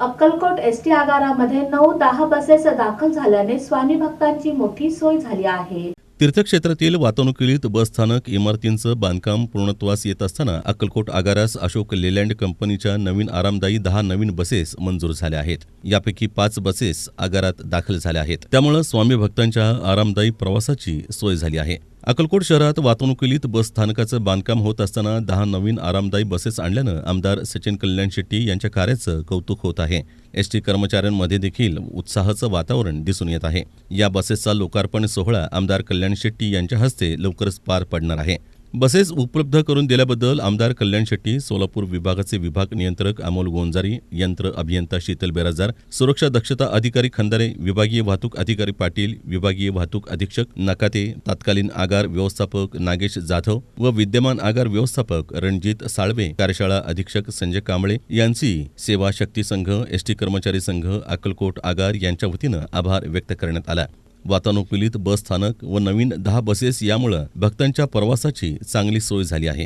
Akkalkot S T आगारामध्ये नऊ दहा buses दाखल झाल्याने स्वामी भक्तांची मोठी सोय झाली आहे. तीर्थक्षेत्रातील वातानुकूलित बसस्थानक इमारतींचं बांधकाम पूर्णत्वास येत असताना अक्कलकोट आगारास अशोक लेलँड कंपनीच्या नवीन आरामदायी दहा नवीन बसेस मंजूर झाल्या आहेत. यापैकी पाच बसेस आगारात दाखल झाल्या आहेत. त्यामुळे स्वामी भक्तांच्या आरामदायी प्रवासाची सोय झाली आहे. अक्कलकोट शहरात वातानुकूलित बस स्थानकाचं बांधकाम होत असताना दहा नवीन आरामदायी बसेस आणल्यानं आमदार सचिन कल्याण शेट्टी यांच्या कार्याचं कौतुक होत आहे. एस टी कर्मचाऱ्यांमध्ये देखील उत्साहाचं वातावरण दिसून येत आहे. या बसेसचा लोकार्पण सोहळा आमदार कल्याण शेट्टी यांच्या हस्ते लवकरच पार पडणार आहे. बसेस उपलब्ध करून दिल्याबद्दल आमदार कल्याण शेट्टी सोलापूर विभागाचे विभाग नियंत्रक अमोल गोंजारी यंत्र अभियंता शीतल बेराजार सुरक्षा दक्षता अधिकारी खंदारे विभागीय वाहतूक अधिकारी पाटील विभागीय वाहतूक अधीक्षक नकाते तत्कालीन आगार व्यवस्थापक नागेश जाधव व विद्यमान आगार व्यवस्थापक रणजित साळवे कार्यशाळा अधीक्षक संजय कांबळे यांची सेवा शक्ती संघ एसटी कर्मचारी संघ अक्कलकोट आगार यांच्या वतीनं आभार व्यक्त करण्यात आला. वातानुकूलित बस स्थानक व नवीन दहा बसेस यामुळं भक्तांच्या प्रवासाची चांगली सोय झाली आहे.